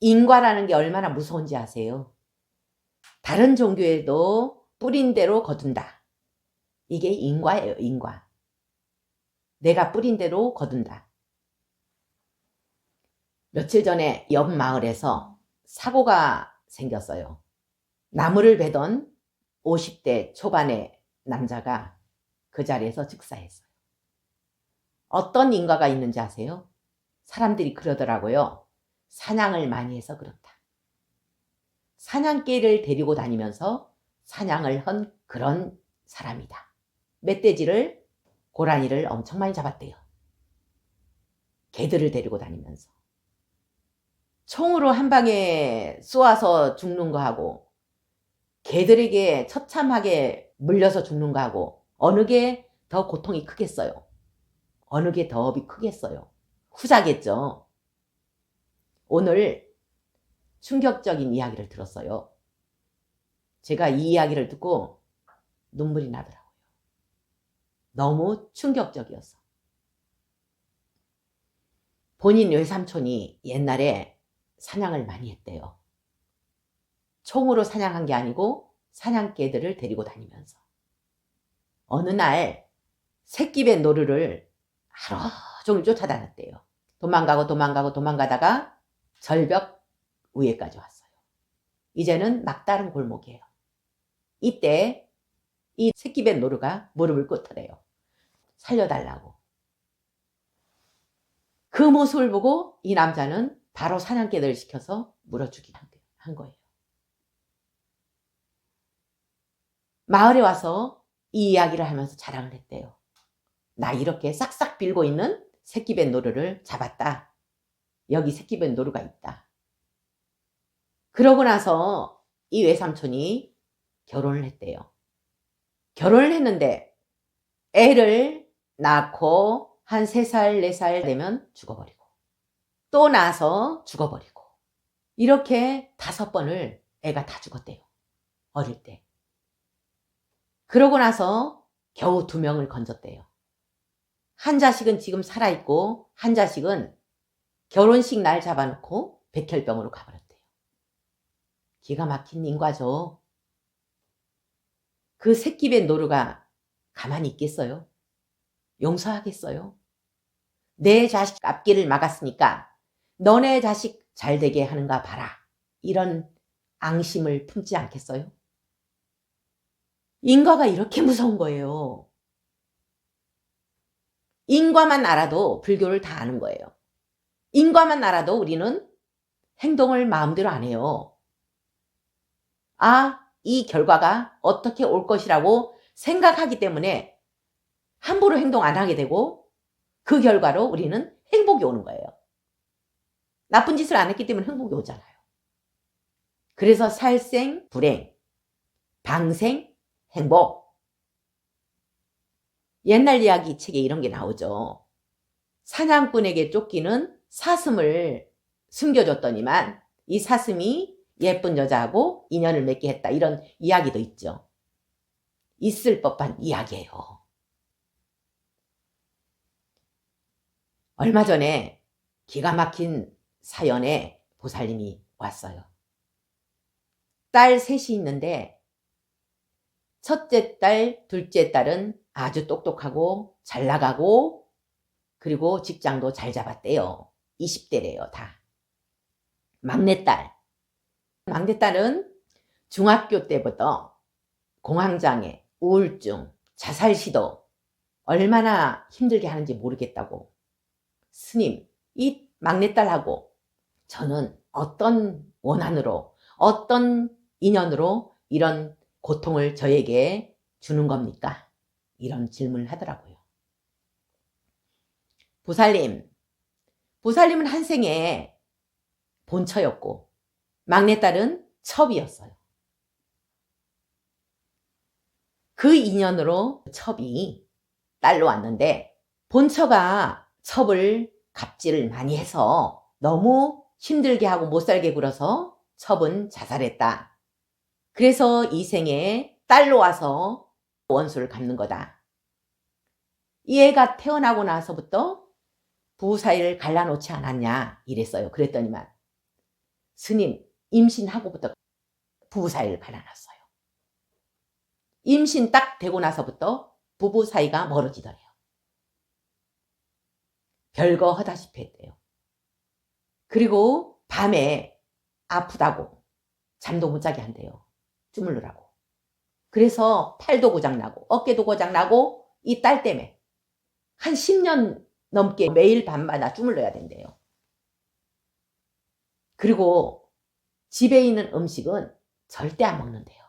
인과라는 게 얼마나 무서운지 아세요? 다른 종교에도 뿌린 대로 거둔다. 이게 인과예요, 인과. 내가 뿌린 대로 거둔다. 며칠 전에 옆 마을에서 사고가 생겼어요. 나무를 베던 50대 초반의 남자가 그 자리에서 즉사했어요. 어떤 인과가 있는지 아세요? 사람들이 그러더라고요. 사냥을 많이 해서 그렇다. 사냥개를 데리고 다니면서 사냥을 한 그런 사람이다. 멧돼지를, 고라니를 엄청 많이 잡았대요. 개들을 데리고 다니면서. 총으로 한 방에 쏘아서 죽는 거 하고, 개들에게 처참하게 물려서 죽는 거 하고, 어느 게 더 고통이 크겠어요? 어느 게 더 업이 크겠어요? 후자겠죠. 오늘 충격적인 이야기를 들었어요. 제가 이 이야기를 듣고 눈물이 나더라고요. 너무 충격적이었어. 본인 외삼촌이 옛날에 사냥을 많이 했대요. 총으로 사냥한 게 아니고 사냥개들을 데리고 다니면서. 어느 날 새끼배 노루를 하루 종일 쫓아다녔대요. 도망가고 도망가고 도망가다가 절벽 위에까지 왔어요. 이제는 막다른 골목이에요. 이때 이 새끼배 노루가 무릎을 꿇더래요. 살려달라고. 그 모습을 보고 이 남자는 바로 사냥개들 시켜서 물어주기 한 거예요. 마을에 와서 이 이야기를 하면서 자랑을 했대요. 나 이렇게 싹싹 빌고 있는 새끼배 노루를 잡았다. 여기 새끼배 노루가 있다. 그러고 나서 이 외삼촌이 결혼을 했대요. 결혼을 했는데 애를 낳고 한 3살, 4살 되면 죽어버리고 또 나서 죽어버리고 이렇게 다섯 번을 애가 다 죽었대요. 어릴 때. 그러고 나서 겨우 두 명을 건졌대요. 한 자식은 지금 살아있고 한 자식은 결혼식 날 잡아놓고 백혈병으로 가버렸대요. 기가 막힌 인과죠. 그 새끼배 노루가 가만히 있겠어요? 용서하겠어요? 내 자식 앞길을 막았으니까 너네 자식 잘 되게 하는가 봐라. 이런 앙심을 품지 않겠어요? 인과가 이렇게 무서운 거예요. 인과만 알아도 불교를 다 아는 거예요. 인과만 알아도 우리는 행동을 마음대로 안 해요. 아, 이 결과가 어떻게 올 것이라고 생각하기 때문에 함부로 행동 안 하게 되고 그 결과로 우리는 행복이 오는 거예요. 나쁜 짓을 안 했기 때문에 행복이 오잖아요. 그래서 살생, 불행, 방생, 행복. 옛날 이야기 책에 이런 게 나오죠. 사냥꾼에게 쫓기는 사슴을 숨겨줬더니만 이 사슴이 예쁜 여자하고 인연을 맺게 했다. 이런 이야기도 있죠. 있을 법한 이야기예요. 얼마 전에 기가 막힌 사연에 보살님이 왔어요. 딸 셋이 있는데 첫째 딸, 둘째 딸은 아주 똑똑하고 잘 나가고 그리고 직장도 잘 잡았대요. 20대래요, 다. 막내딸. 막내딸은 중학교 때부터 공황장애, 우울증, 자살 시도 얼마나 힘들게 하는지 모르겠다고. 스님, 이 막내딸하고 저는 어떤 원한으로, 어떤 인연으로 이런 고통을 저에게 주는 겁니까? 이런 질문을 하더라고요. 보살님, 보살님은 한 생에 본처였고, 막내딸은 첩이었어요. 그 인연으로 첩이 딸로 왔는데, 본처가 첩을 갑질을 많이 해서 너무 힘들게 하고 못 살게 굴어서 첩은 자살했다. 그래서 이 생에 딸로 와서 원수를 갚는 거다. 이 애가 태어나고 나서부터 부부 사이를 갈라놓지 않았냐 이랬어요. 그랬더니만 스님 임신하고부터 부부 사이를 갈아놨어요. 임신 딱 되고 나서부터 부부 사이가 멀어지더래요. 별거 하다시피 했대요. 그리고 밤에 아프다고 잠도 못 자게 한대요. 주물르라고. 그래서 팔도 고장나고 어깨도 고장나고 이 딸 때문에 한 10년 넘게 매일 밤마다 주물러야 된대요. 그리고 집에 있는 음식은 절대 안 먹는데요.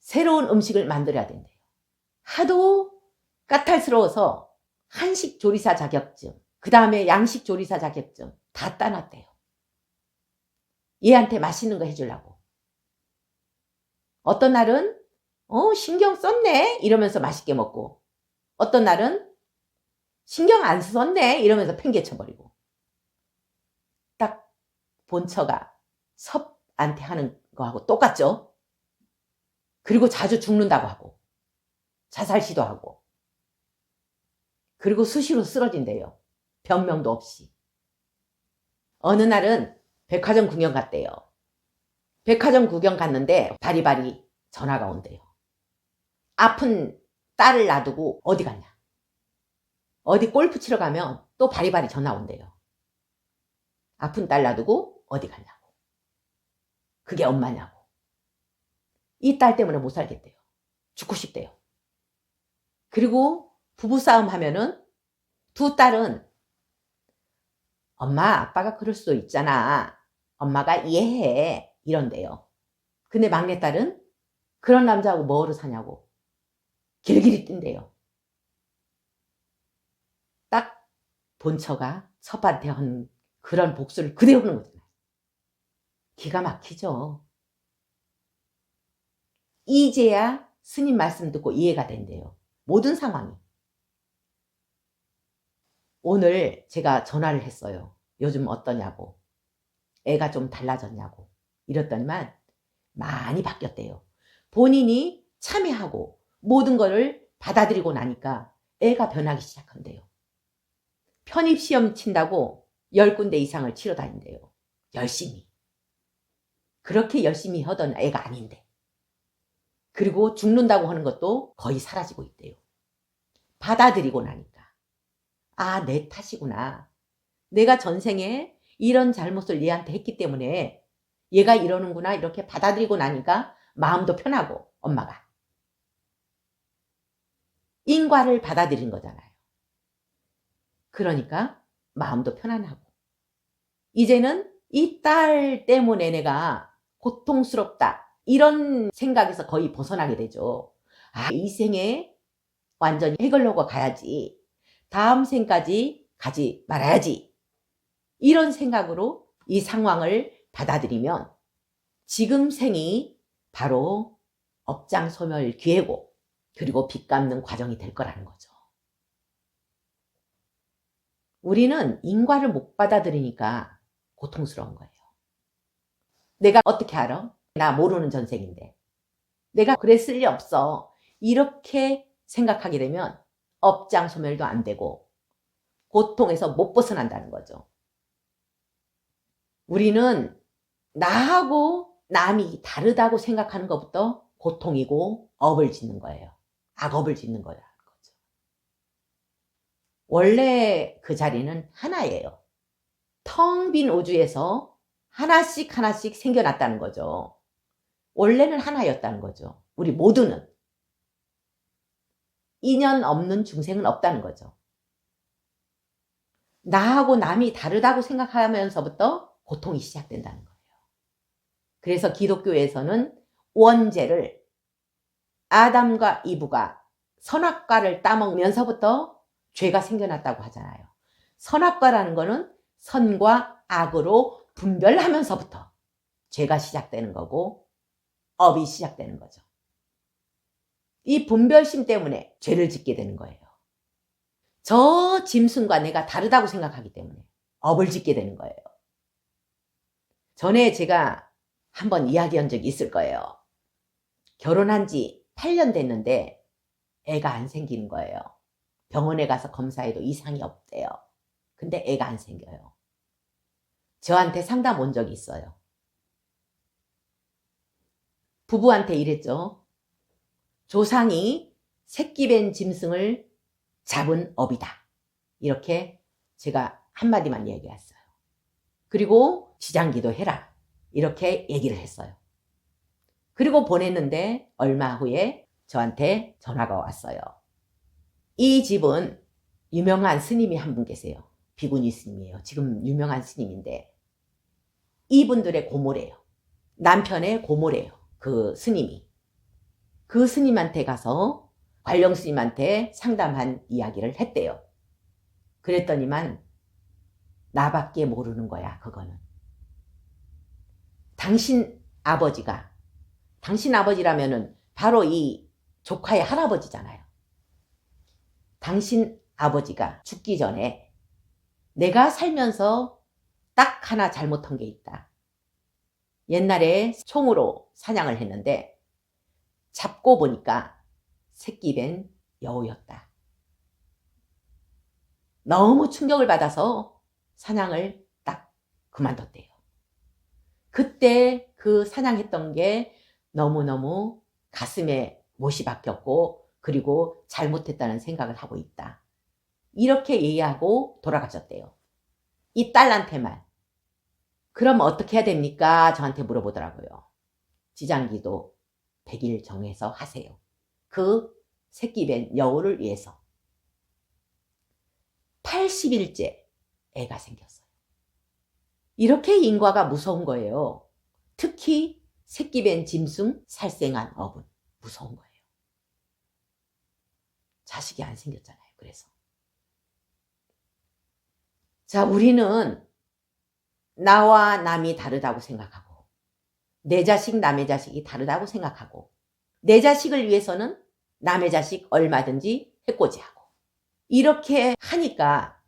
새로운 음식을 만들어야 된대요. 하도 까탈스러워서 한식 조리사 자격증, 그 다음에 양식 조리사 자격증 다 따놨대요. 얘한테 맛있는 거 해주려고. 어떤 날은 어 신경 썼네 이러면서 맛있게 먹고 어떤 날은 신경 안 썼네 이러면서 팽개쳐버리고 딱 본처가 섭한테 하는 거하고 똑같죠. 그리고 자주 죽는다고 하고 자살 시도하고 그리고 수시로 쓰러진대요. 변명도 없이. 어느 날은 백화점 구경 갔대요. 백화점 구경 갔는데 바리바리 전화가 온대요. 아픈 딸을 놔두고 어디 갔냐? 어디 골프 치러 가면 또 바리바리 전화 온대요. 아픈 딸 놔두고 어디 갔냐고. 그게 엄마냐고. 이 딸 때문에 못 살겠대요. 죽고 싶대요. 그리고 부부싸움 하면은 두 딸은 엄마, 아빠가 그럴 수도 있잖아. 엄마가 이해해. 이런대요. 근데 막내딸은 그런 남자하고 뭐로 사냐고. 길길이 뛴대요. 딱 본처가 첩한테 한 그런 복수를 그대로 하는 거잖아요. 기가 막히죠. 이제야 스님 말씀 듣고 이해가 된대요. 모든 상황이. 오늘 제가 전화를 했어요. 요즘 어떠냐고. 애가 좀 달라졌냐고. 이랬더니만 많이 바뀌었대요. 본인이 참여하고 모든 거를 받아들이고 나니까 애가 변하기 시작한대요. 편입시험 친다고 10군데 이상을 치러 다닌대요. 열심히. 그렇게 열심히 하던 애가 아닌데. 그리고 죽는다고 하는 것도 거의 사라지고 있대요. 받아들이고 나니까. 아, 내 탓이구나. 내가 전생에 이런 잘못을 얘한테 했기 때문에 얘가 이러는구나 이렇게 받아들이고 나니까 마음도 편하고 엄마가 인과를 받아들인 거잖아요. 그러니까 마음도 편안하고 이제는 이 딸 때문에 내가 고통스럽다 이런 생각에서 거의 벗어나게 되죠. 아, 이 생에 완전히 해결하고 가야지. 다음 생까지 가지 말아야지. 이런 생각으로 이 상황을 받아들이면 지금 생이 바로 업장 소멸 기회고 그리고 빚 갚는 과정이 될 거라는 거죠. 우리는 인과를 못 받아들이니까 고통스러운 거예요. 내가 어떻게 알아? 나 모르는 전생인데. 내가 그랬을 리 없어. 이렇게 생각하게 되면 업장 소멸도 안 되고 고통에서 못 벗어난다는 거죠. 우리는 나하고 남이 다르다고 생각하는 것부터 고통이고 업을 짓는 거예요. 악업을 짓는 거죠. 원래 그 자리는 하나예요. 텅 빈 우주에서 하나씩 하나씩 생겨났다는 거죠. 원래는 하나였다는 거죠. 우리 모두는. 인연 없는 중생은 없다는 거죠. 나하고 남이 다르다고 생각하면서부터 고통이 시작된다는 거예요. 그래서 기독교에서는 원죄를 아담과 이브가 선악과를 따먹으면서부터 죄가 생겨났다고 하잖아요. 선악과라는 거는 선과 악으로 분별하면서부터 죄가 시작되는 거고 업이 시작되는 거죠. 이 분별심 때문에 죄를 짓게 되는 거예요. 저 짐승과 내가 다르다고 생각하기 때문에 업을 짓게 되는 거예요. 전에 제가 한번 이야기한 적이 있을 거예요. 결혼한 지 8년 됐는데 애가 안 생기는 거예요. 병원에 가서 검사해도 이상이 없대요. 근데 애가 안 생겨요. 저한테 상담 온 적이 있어요. 부부한테 이랬죠. 조상이 새끼 뵌 짐승을 잡은 업이다. 이렇게 제가 한마디만 얘기했어요. 그리고 지장기도 해라. 이렇게 얘기를 했어요. 그리고 보냈는데 얼마 후에 저한테 전화가 왔어요. 이 집은 유명한 스님이 한 분 계세요. 비구니 스님이에요. 지금 유명한 스님인데 이분들의 고모래요. 남편의 고모래요. 그 스님이. 그 스님한테 가서 관령 스님한테 상담한 이야기를 했대요. 그랬더니만 나밖에 모르는 거야, 그거는. 당신 아버지가, 당신 아버지라면은 바로 이 조카의 할아버지잖아요. 당신 아버지가 죽기 전에 내가 살면서 딱 하나 잘못한 게 있다. 옛날에 총으로 사냥을 했는데 잡고 보니까 새끼 뵌 여우였다. 너무 충격을 받아서 사냥을 딱 그만뒀대요. 그때 그 사냥했던 게 너무너무 가슴에 못이 박혔고 그리고 잘못했다는 생각을 하고 있다. 이렇게 얘기하고 돌아가셨대요. 이 딸한테만. 그럼 어떻게 해야 됩니까? 저한테 물어보더라고요. 지장기도 100일 정해서 하세요. 그 새끼 뵌 여우를 위해서. 80일째 애가 생겼어요. 이렇게 인과가 무서운 거예요. 특히 새끼 뵌 짐승 살생한 어분. 무서운 거예요. 자식이 안 생겼잖아요. 그래서. 자, 우리는 나와 남이 다르다고 생각하고, 내 자식, 남의 자식이 다르다고 생각하고, 내 자식을 위해서는 남의 자식 얼마든지 해코지하고, 이렇게 하니까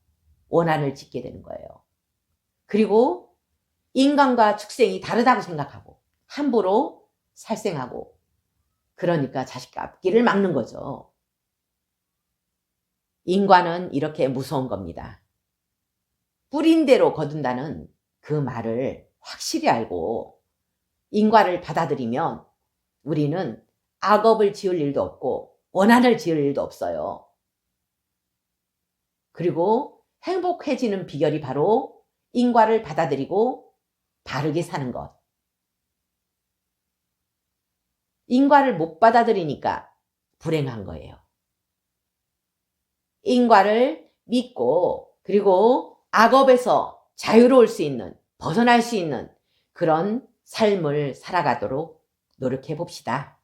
원한을 짓게 되는 거예요. 그리고 인간과 축생이 다르다고 생각하고, 함부로 살생하고, 그러니까 자식 앞길을 막는 거죠. 인과는 이렇게 무서운 겁니다. 뿌린 대로 거둔다는 그 말을 확실히 알고 인과를 받아들이면 우리는 악업을 지을 일도 없고 원한을 지을 일도 없어요. 그리고 행복해지는 비결이 바로 인과를 받아들이고 바르게 사는 것. 인과를 못 받아들이니까 불행한 거예요. 인과를 믿고 그리고 악업에서 자유로울 수 있는 벗어날 수 있는 그런 삶을 살아가도록 노력해 봅시다.